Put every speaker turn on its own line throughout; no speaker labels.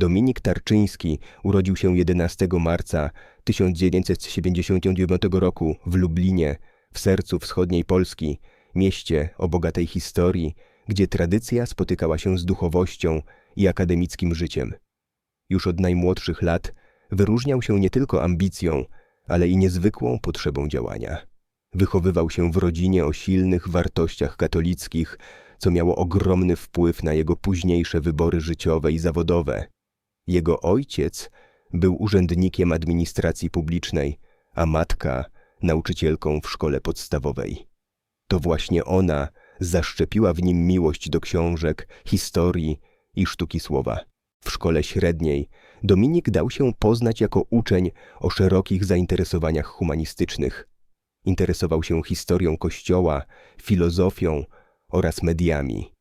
Dominik Tarczyński urodził się 11 marca 1979 roku w Lublinie, w sercu wschodniej Polski, mieście o bogatej historii, gdzie tradycja spotykała się z duchowością i akademickim życiem. Już od najmłodszych lat wyróżniał się nie tylko ambicją, ale i niezwykłą potrzebą działania. Wychowywał się w rodzinie o silnych wartościach katolickich, co miało ogromny wpływ na jego późniejsze wybory życiowe i zawodowe. Jego ojciec był urzędnikiem administracji publicznej, a matka nauczycielką w szkole podstawowej. To właśnie ona zaszczepiła w nim miłość do książek, historii i sztuki słowa. W szkole średniej Dominik dał się poznać jako uczeń o szerokich zainteresowaniach humanistycznych. Interesował się historią Kościoła, filozofią oraz mediami.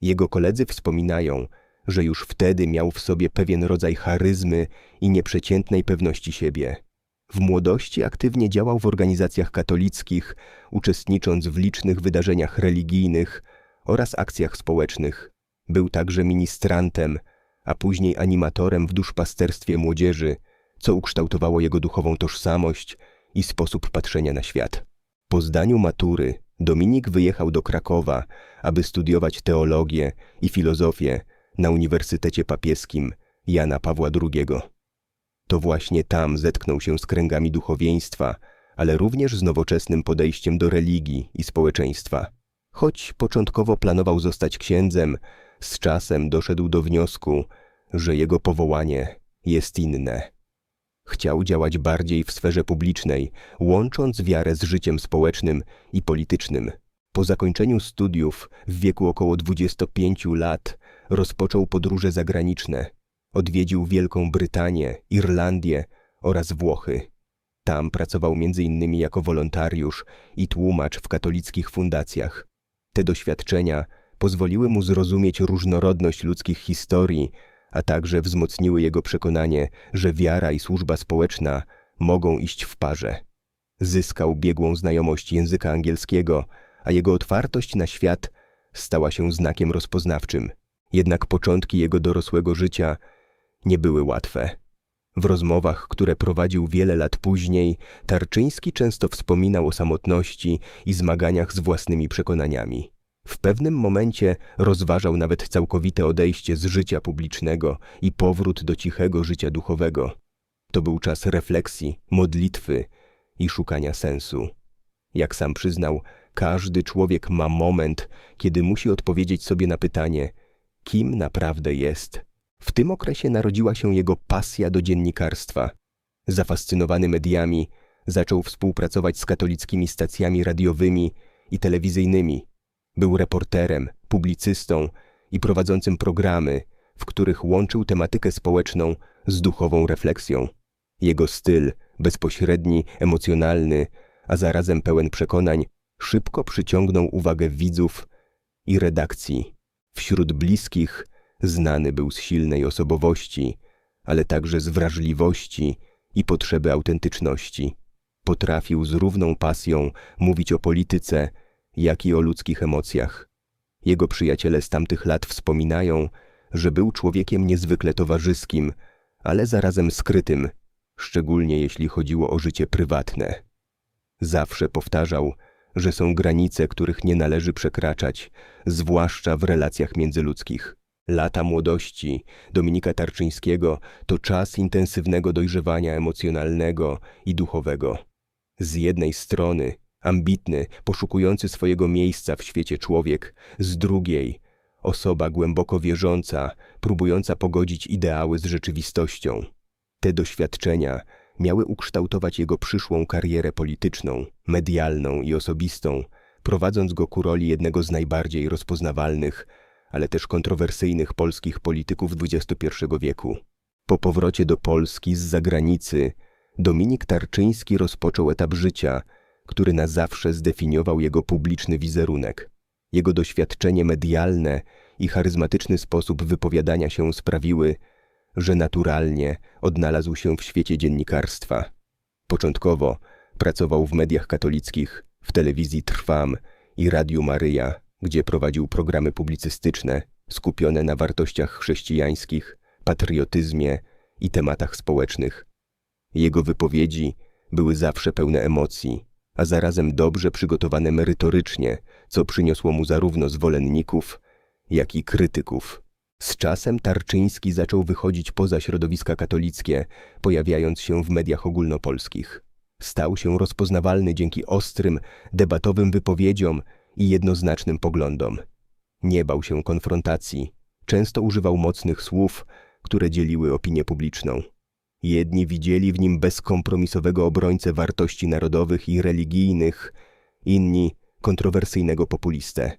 Jego koledzy wspominają, że już wtedy miał w sobie pewien rodzaj charyzmy i nieprzeciętnej pewności siebie. W młodości aktywnie działał w organizacjach katolickich, uczestnicząc w licznych wydarzeniach religijnych oraz akcjach społecznych. Był także ministrantem, a później animatorem w duszpasterstwie młodzieży, co ukształtowało jego duchową tożsamość i sposób patrzenia na świat. Po zdaniu matury Dominik wyjechał do Krakowa, aby studiować teologię i filozofię na Uniwersytecie Papieskim Jana Pawła II. To właśnie tam zetknął się z kręgami duchowieństwa, ale również z nowoczesnym podejściem do religii i społeczeństwa. Choć początkowo planował zostać księdzem, z czasem doszedł do wniosku, że jego powołanie jest inne. Chciał działać bardziej w sferze publicznej, łącząc wiarę z życiem społecznym i politycznym. Po zakończeniu studiów w wieku około 25 lat rozpoczął podróże zagraniczne. Odwiedził Wielką Brytanię, Irlandię oraz Włochy. Tam pracował m.in. jako wolontariusz i tłumacz w katolickich fundacjach. Te doświadczenia pozwoliły mu zrozumieć różnorodność ludzkich historii, a także wzmocniły jego przekonanie, że wiara i służba społeczna mogą iść w parze. Zyskał biegłą znajomość języka angielskiego, a jego otwartość na świat stała się znakiem rozpoznawczym. Jednak początki jego dorosłego życia nie były łatwe. W rozmowach, które prowadził wiele lat później, Tarczyński często wspominał o samotności i zmaganiach z własnymi przekonaniami. W pewnym momencie rozważał nawet całkowite odejście z życia publicznego i powrót do cichego życia duchowego. To był czas refleksji, modlitwy i szukania sensu. Jak sam przyznał, każdy człowiek ma moment, kiedy musi odpowiedzieć sobie na pytanie, kim naprawdę jest. W tym okresie narodziła się jego pasja do dziennikarstwa. Zafascynowany mediami, zaczął współpracować z katolickimi stacjami radiowymi i telewizyjnymi. Był reporterem, publicystą i prowadzącym programy, w których łączył tematykę społeczną z duchową refleksją. Jego styl, bezpośredni, emocjonalny, a zarazem pełen przekonań, szybko przyciągnął uwagę widzów i redakcji. Wśród bliskich znany był z silnej osobowości, ale także z wrażliwości i potrzeby autentyczności. Potrafił z równą pasją mówić o polityce, jak i o ludzkich emocjach. Jego przyjaciele z tamtych lat wspominają, że był człowiekiem niezwykle towarzyskim, ale zarazem skrytym, szczególnie jeśli chodziło o życie prywatne. Zawsze powtarzał, że są granice, których nie należy przekraczać, zwłaszcza w relacjach międzyludzkich. Lata młodości Dominika Tarczyńskiego to czas intensywnego dojrzewania emocjonalnego i duchowego. Z jednej strony ambitny, poszukujący swojego miejsca w świecie człowiek, z drugiej osoba głęboko wierząca, próbująca pogodzić ideały z rzeczywistością. Te doświadczenia miały ukształtować jego przyszłą karierę polityczną, medialną i osobistą, prowadząc go ku roli jednego z najbardziej rozpoznawalnych, ale też kontrowersyjnych polskich polityków XXI wieku. Po powrocie do Polski z zagranicy Dominik Tarczyński rozpoczął etap życia, który na zawsze zdefiniował jego publiczny wizerunek. Jego doświadczenie medialne i charyzmatyczny sposób wypowiadania się sprawiły, że naturalnie odnalazł się w świecie dziennikarstwa. Początkowo pracował w mediach katolickich, w telewizji Trwam i Radiu Maryja, gdzie prowadził programy publicystyczne skupione na wartościach chrześcijańskich, patriotyzmie i tematach społecznych. Jego wypowiedzi były zawsze pełne emocji, a zarazem dobrze przygotowane merytorycznie, co przyniosło mu zarówno zwolenników, jak i krytyków. Z czasem Tarczyński zaczął wychodzić poza środowiska katolickie, pojawiając się w mediach ogólnopolskich. Stał się rozpoznawalny dzięki ostrym, debatowym wypowiedziom i jednoznacznym poglądom. Nie bał się konfrontacji, często używał mocnych słów, które dzieliły opinię publiczną. Jedni widzieli w nim bezkompromisowego obrońcę wartości narodowych i religijnych, inni kontrowersyjnego populistę.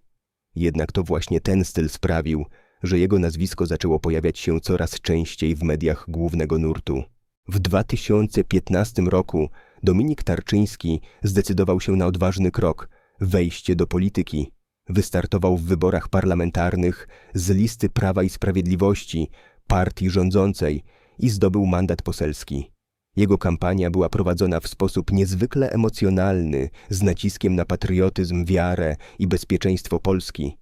Jednak to właśnie ten styl sprawił, że jego nazwisko zaczęło pojawiać się coraz częściej w mediach głównego nurtu. W 2015 roku Dominik Tarczyński zdecydował się na odważny krok wejście do polityki. Wystartował w wyborach parlamentarnych z listy Prawa i Sprawiedliwości, partii rządzącej i zdobył mandat poselski. Jego kampania była prowadzona w sposób niezwykle emocjonalny, z naciskiem na patriotyzm, wiarę i bezpieczeństwo Polski.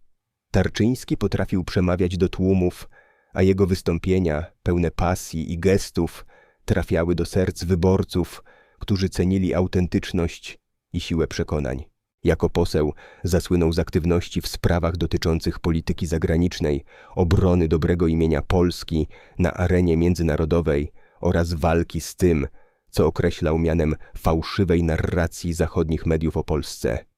Tarczyński potrafił przemawiać do tłumów, a jego wystąpienia, pełne pasji i gestów, trafiały do serc wyborców, którzy cenili autentyczność i siłę przekonań. Jako poseł zasłynął z aktywności w sprawach dotyczących polityki zagranicznej, obrony dobrego imienia Polski na arenie międzynarodowej oraz walki z tym, co określał mianem fałszywej narracji zachodnich mediów o Polsce.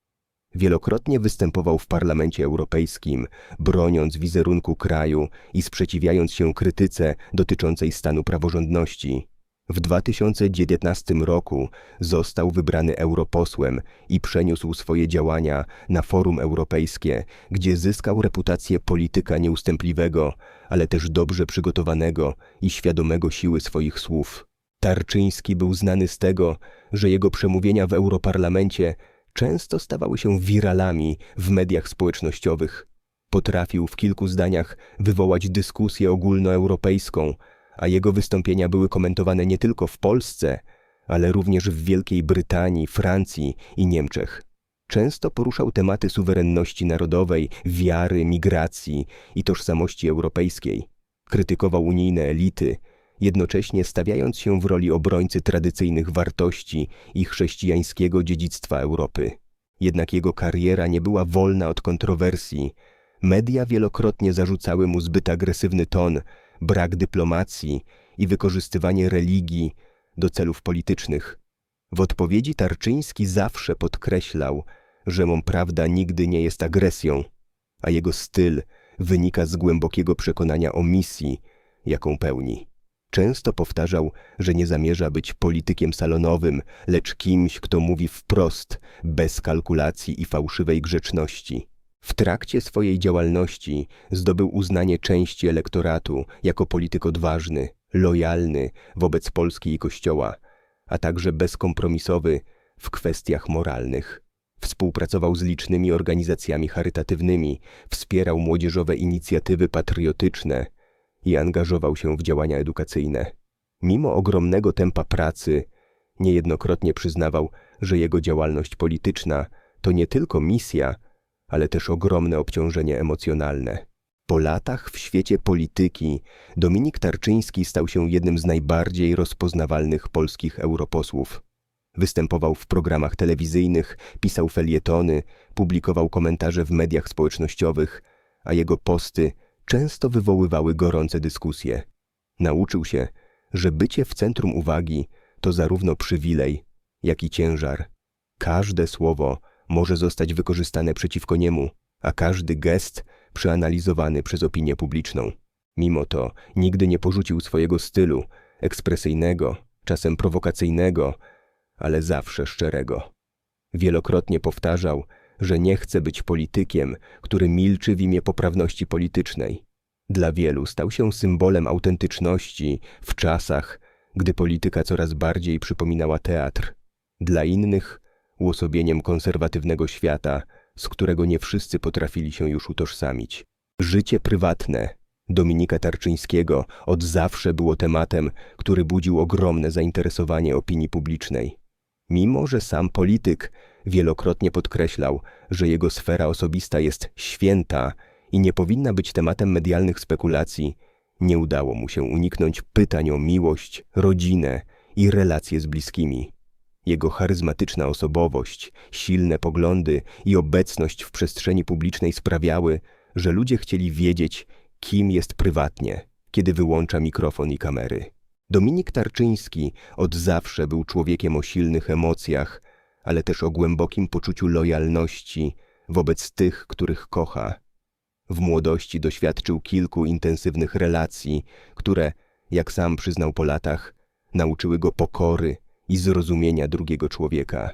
Wielokrotnie występował w Parlamencie Europejskim, broniąc wizerunku kraju i sprzeciwiając się krytyce dotyczącej stanu praworządności. W 2019 roku został wybrany europosłem i przeniósł swoje działania na forum europejskie, gdzie zyskał reputację polityka nieustępliwego, ale też dobrze przygotowanego i świadomego siły swoich słów. Tarczyński był znany z tego, że jego przemówienia w Europarlamencie często stawały się wiralami w mediach społecznościowych. Potrafił w kilku zdaniach wywołać dyskusję ogólnoeuropejską, a jego wystąpienia były komentowane nie tylko w Polsce, ale również w Wielkiej Brytanii, Francji i Niemczech. Często poruszał tematy suwerenności narodowej, wiary, migracji i tożsamości europejskiej. Krytykował unijne elity, jednocześnie stawiając się w roli obrońcy tradycyjnych wartości i chrześcijańskiego dziedzictwa Europy. Jednak jego kariera nie była wolna od kontrowersji. Media wielokrotnie zarzucały mu zbyt agresywny ton, brak dyplomacji i wykorzystywanie religii do celów politycznych. W odpowiedzi Tarczyński zawsze podkreślał, że mą prawda nigdy nie jest agresją, a jego styl wynika z głębokiego przekonania o misji, jaką pełni. Często powtarzał, że nie zamierza być politykiem salonowym, lecz kimś, kto mówi wprost, bez kalkulacji i fałszywej grzeczności. W trakcie swojej działalności zdobył uznanie części elektoratu jako polityk odważny, lojalny wobec Polski i Kościoła, a także bezkompromisowy w kwestiach moralnych. Współpracował z licznymi organizacjami charytatywnymi, wspierał młodzieżowe inicjatywy patriotyczne i angażował się w działania edukacyjne. Mimo ogromnego tempa pracy, niejednokrotnie przyznawał, że jego działalność polityczna to nie tylko misja, ale też ogromne obciążenie emocjonalne. Po latach w świecie polityki Dominik Tarczyński stał się jednym z najbardziej rozpoznawalnych polskich europosłów. Występował w programach telewizyjnych, pisał felietony, publikował komentarze w mediach społecznościowych, a jego posty często wywoływały gorące dyskusje. Nauczył się, że bycie w centrum uwagi to zarówno przywilej, jak i ciężar. Każde słowo może zostać wykorzystane przeciwko niemu, a każdy gest przeanalizowany przez opinię publiczną. Mimo to nigdy nie porzucił swojego stylu, ekspresyjnego, czasem prowokacyjnego, ale zawsze szczerego. Wielokrotnie powtarzał, że nie chce być politykiem, który milczy w imię poprawności politycznej. Dla wielu stał się symbolem autentyczności w czasach, gdy polityka coraz bardziej przypominała teatr. Dla innych uosobieniem konserwatywnego świata, z którego nie wszyscy potrafili się już utożsamić. Życie prywatne Dominika Tarczyńskiego od zawsze było tematem, który budził ogromne zainteresowanie opinii publicznej. Mimo, że sam polityk wielokrotnie podkreślał, że jego sfera osobista jest święta i nie powinna być tematem medialnych spekulacji, Nie udało mu się uniknąć pytań o miłość, rodzinę i relacje z bliskimi. Jego charyzmatyczna osobowość, silne poglądy i obecność w przestrzeni publicznej sprawiały, że ludzie chcieli wiedzieć, kim jest prywatnie, kiedy wyłącza mikrofon i kamery. Dominik Tarczyński od zawsze był człowiekiem o silnych emocjach, ale też o głębokim poczuciu lojalności wobec tych, których kocha. W młodości doświadczył kilku intensywnych relacji, które, jak sam przyznał po latach, nauczyły go pokory i zrozumienia drugiego człowieka.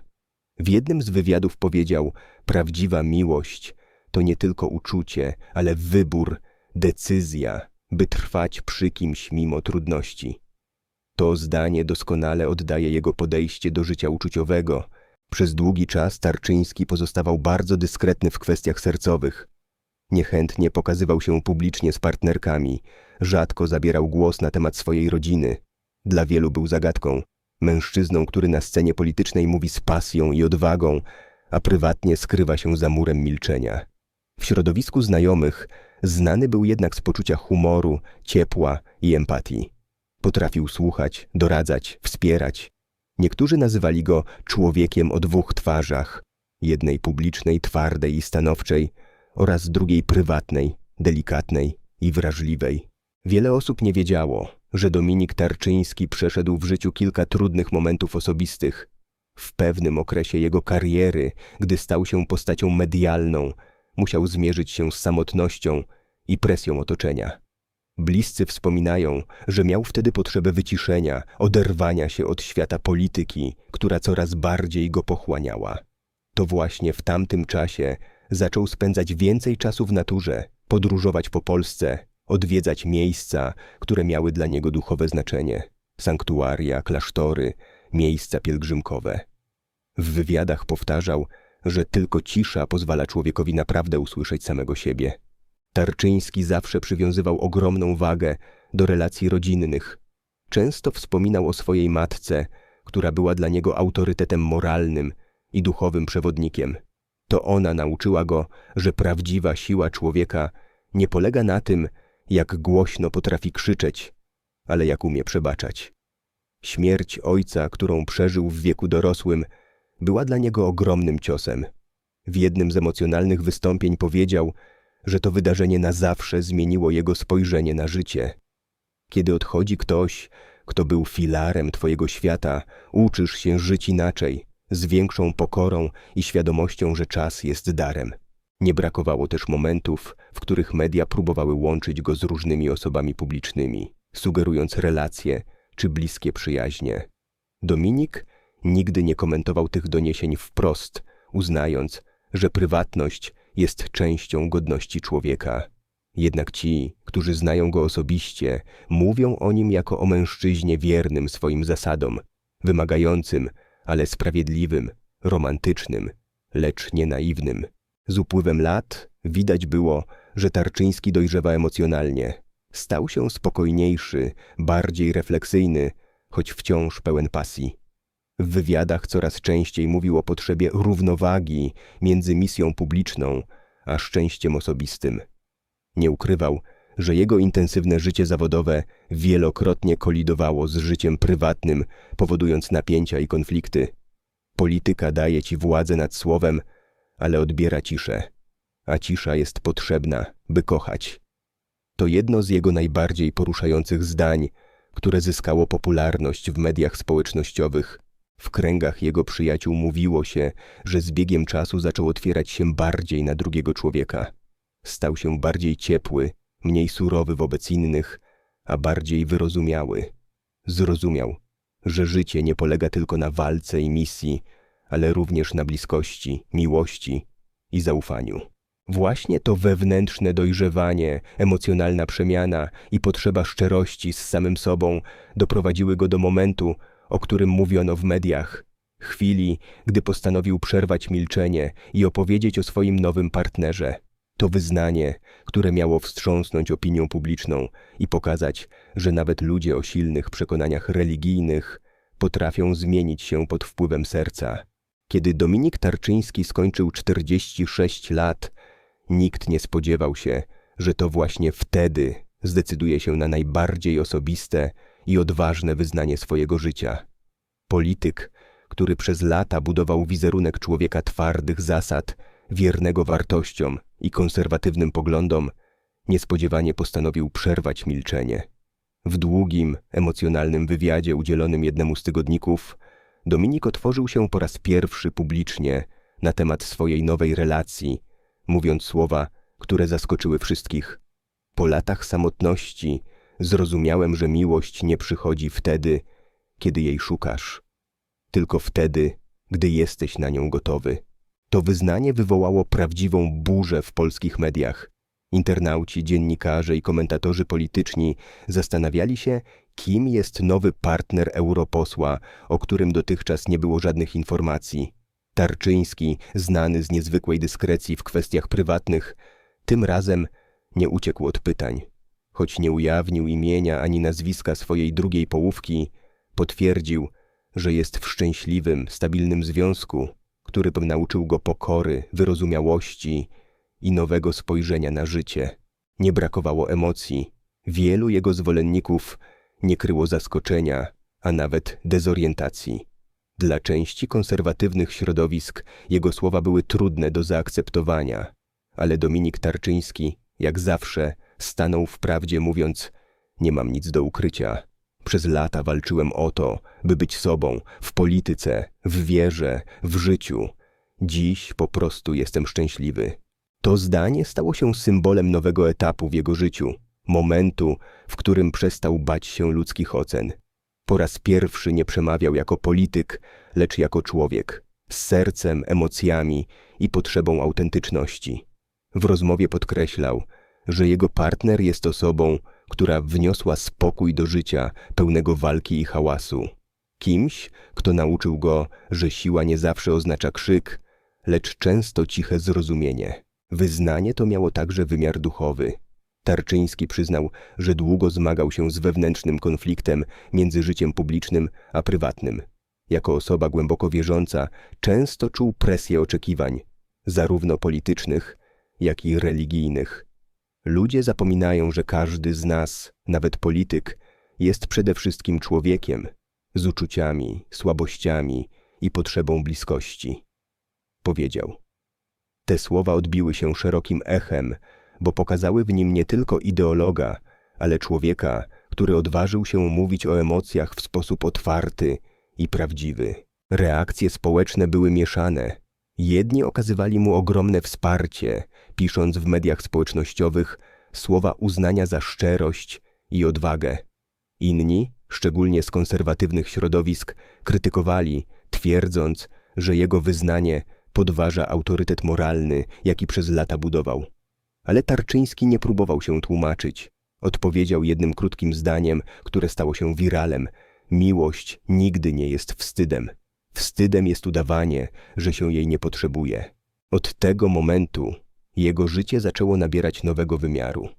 W jednym z wywiadów powiedział: Prawdziwa miłość to nie tylko uczucie, ale wybór, decyzja, by trwać przy kimś mimo trudności. To zdanie doskonale oddaje jego podejście do życia uczuciowego. Przez długi czas Tarczyński pozostawał bardzo dyskretny w kwestiach sercowych. Niechętnie pokazywał się publicznie z partnerkami, rzadko zabierał głos na temat swojej rodziny. Dla wielu był zagadką, mężczyzną, który na scenie politycznej mówi z pasją i odwagą, a prywatnie skrywa się za murem milczenia. W środowisku znajomych znany był jednak z poczucia humoru, ciepła i empatii. Potrafił słuchać, doradzać, wspierać. Niektórzy nazywali go człowiekiem o dwóch twarzach, jednej publicznej, twardej i stanowczej oraz drugiej prywatnej, delikatnej i wrażliwej. Wiele osób nie wiedziało, że Dominik Tarczyński przeszedł w życiu kilka trudnych momentów osobistych. W pewnym okresie jego kariery, gdy stał się postacią medialną, musiał zmierzyć się z samotnością i presją otoczenia. Bliscy wspominają, że miał wtedy potrzebę wyciszenia, oderwania się od świata polityki, która coraz bardziej go pochłaniała. To właśnie w tamtym czasie zaczął spędzać więcej czasu w naturze, podróżować po Polsce, odwiedzać miejsca, które miały dla niego duchowe znaczenie sanktuaria, klasztory, miejsca pielgrzymkowe. W wywiadach powtarzał, że tylko cisza pozwala człowiekowi naprawdę usłyszeć samego siebie. Tarczyński zawsze przywiązywał ogromną wagę do relacji rodzinnych. Często wspominał o swojej matce, która była dla niego autorytetem moralnym i duchowym przewodnikiem. To ona nauczyła go, że prawdziwa siła człowieka nie polega na tym, jak głośno potrafi krzyczeć, ale jak umie przebaczać. Śmierć ojca, którą przeżył w wieku dorosłym, była dla niego ogromnym ciosem. W jednym z emocjonalnych wystąpień powiedział, że to wydarzenie na zawsze zmieniło jego spojrzenie na życie. Kiedy odchodzi ktoś, kto był filarem Twojego świata, uczysz się żyć inaczej, z większą pokorą i świadomością, że czas jest darem. Nie brakowało też momentów, w których media próbowały łączyć go z różnymi osobami publicznymi, sugerując relacje czy bliskie przyjaźnie. Dominik nigdy nie komentował tych doniesień wprost, uznając, że prywatność jest częścią godności człowieka. Jednak ci, którzy znają go osobiście, mówią o nim jako o mężczyźnie wiernym swoim zasadom, wymagającym, ale sprawiedliwym, romantycznym, lecz nie naiwnym. Z upływem lat widać było, że Tarczyński dojrzewa emocjonalnie. Stał się spokojniejszy, bardziej refleksyjny, choć wciąż pełen pasji. W wywiadach coraz częściej mówił o potrzebie równowagi między misją publiczną a szczęściem osobistym. Nie ukrywał, że jego intensywne życie zawodowe wielokrotnie kolidowało z życiem prywatnym, powodując napięcia i konflikty. Polityka daje ci władzę nad słowem, ale odbiera ciszę, a cisza jest potrzebna, by kochać. To jedno z jego najbardziej poruszających zdań, które zyskało popularność w mediach społecznościowych. W kręgach jego przyjaciół mówiło się, że z biegiem czasu zaczął otwierać się bardziej na drugiego człowieka. Stał się bardziej ciepły, mniej surowy wobec innych, a bardziej wyrozumiały. Zrozumiał, że życie nie polega tylko na walce i misji, ale również na bliskości, miłości i zaufaniu. Właśnie to wewnętrzne dojrzewanie, emocjonalna przemiana i potrzeba szczerości z samym sobą doprowadziły go do momentu, o którym mówiono w mediach, chwili, gdy postanowił przerwać milczenie i opowiedzieć o swoim nowym partnerze. To wyznanie, które miało wstrząsnąć opinią publiczną i pokazać, że nawet ludzie o silnych przekonaniach religijnych potrafią zmienić się pod wpływem serca. Kiedy Dominik Tarczyński skończył 46 lat, nikt nie spodziewał się, że to właśnie wtedy zdecyduje się na najbardziej osobiste i odważne wyznanie swojego życia. Polityk, który przez lata budował wizerunek człowieka twardych zasad, wiernego wartościom i konserwatywnym poglądom, niespodziewanie postanowił przerwać milczenie. W długim, emocjonalnym wywiadzie udzielonym jednemu z tygodników, Dominik otworzył się po raz pierwszy publicznie na temat swojej nowej relacji, mówiąc słowa, które zaskoczyły wszystkich. Po latach samotności zrozumiałem, że miłość nie przychodzi wtedy, kiedy jej szukasz, tylko wtedy, gdy jesteś na nią gotowy. To wyznanie wywołało prawdziwą burzę w polskich mediach. Internauci, dziennikarze i komentatorzy polityczni zastanawiali się, kim jest nowy partner europosła, o którym dotychczas nie było żadnych informacji. Tarczyński, znany z niezwykłej dyskrecji w kwestiach prywatnych, tym razem nie uciekł od pytań. Choć nie ujawnił imienia ani nazwiska swojej drugiej połówki, potwierdził, że jest w szczęśliwym, stabilnym związku, który by nauczył go pokory, wyrozumiałości i nowego spojrzenia na życie. Nie brakowało emocji. Wielu jego zwolenników nie kryło zaskoczenia, a nawet dezorientacji. Dla części konserwatywnych środowisk jego słowa były trudne do zaakceptowania, ale Dominik Tarczyński, jak zawsze, stanął w prawdzie mówiąc: Nie mam nic do ukrycia. Przez lata walczyłem o to, by być sobą, w polityce, w wierze, w życiu. Dziś po prostu jestem szczęśliwy. To zdanie stało się symbolem nowego etapu w jego życiu, momentu, w którym przestał bać się ludzkich ocen. Po raz pierwszy nie przemawiał jako polityk, lecz jako człowiek, z sercem, emocjami i potrzebą autentyczności. W rozmowie podkreślał, że jego partner jest osobą, która wniosła spokój do życia pełnego walki i hałasu. Kimś, kto nauczył go, że siła nie zawsze oznacza krzyk, lecz często ciche zrozumienie. Wyznanie to miało także wymiar duchowy. Tarczyński przyznał, że długo zmagał się z wewnętrznym konfliktem między życiem publicznym a prywatnym. Jako osoba głęboko wierząca, często czuł presję oczekiwań, zarówno politycznych, jak i religijnych. Ludzie zapominają, że każdy z nas, nawet polityk, jest przede wszystkim człowiekiem z uczuciami, słabościami i potrzebą bliskości. Powiedział. Te słowa odbiły się szerokim echem, bo pokazały w nim nie tylko ideologa, ale człowieka, który odważył się mówić o emocjach w sposób otwarty i prawdziwy. Reakcje społeczne były mieszane. Jedni okazywali mu ogromne wsparcie, pisząc w mediach społecznościowych słowa uznania za szczerość i odwagę. Inni, szczególnie z konserwatywnych środowisk, krytykowali, twierdząc, że jego wyznanie podważa autorytet moralny, jaki przez lata budował. Ale Tarczyński nie próbował się tłumaczyć. Odpowiedział jednym krótkim zdaniem, które stało się wiralem. Miłość nigdy nie jest wstydem. Wstydem jest udawanie, że się jej nie potrzebuje. Od tego momentu jego życie zaczęło nabierać nowego wymiaru.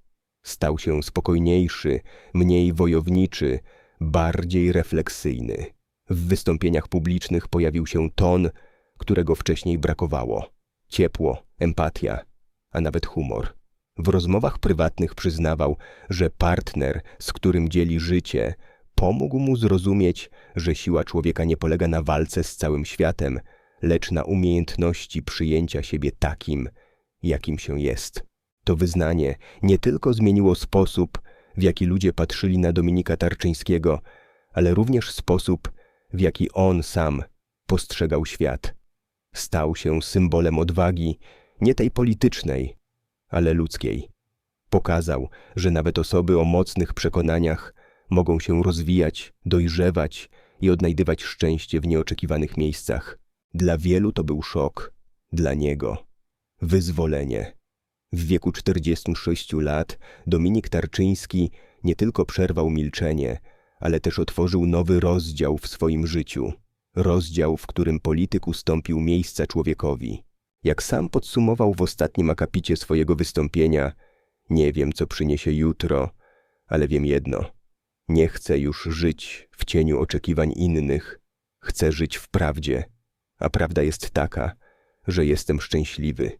Stał się spokojniejszy, mniej wojowniczy, bardziej refleksyjny. W wystąpieniach publicznych pojawił się ton, którego wcześniej brakowało. Ciepło, empatia, a nawet humor. W rozmowach prywatnych przyznawał, że partner, z którym dzieli życie, pomógł mu zrozumieć, że siła człowieka nie polega na walce z całym światem, lecz na umiejętności przyjęcia siebie takim, jakim się jest. To wyznanie nie tylko zmieniło sposób, w jaki ludzie patrzyli na Dominika Tarczyńskiego, ale również sposób, w jaki on sam postrzegał świat. Stał się symbolem odwagi, nie tej politycznej, ale ludzkiej. Pokazał, że nawet osoby o mocnych przekonaniach mogą się rozwijać, dojrzewać i odnajdywać szczęście w nieoczekiwanych miejscach. Dla wielu to był szok, dla niego wyzwolenie. W wieku 46 lat Dominik Tarczyński nie tylko przerwał milczenie, ale też otworzył nowy rozdział w swoim życiu. Rozdział, w którym polityk ustąpił miejsca człowiekowi. Jak sam podsumował w ostatnim akapicie swojego wystąpienia, nie wiem, co przyniesie jutro, ale wiem jedno. Nie chcę już żyć w cieniu oczekiwań innych. Chcę żyć w prawdzie, a prawda jest taka, że jestem szczęśliwy.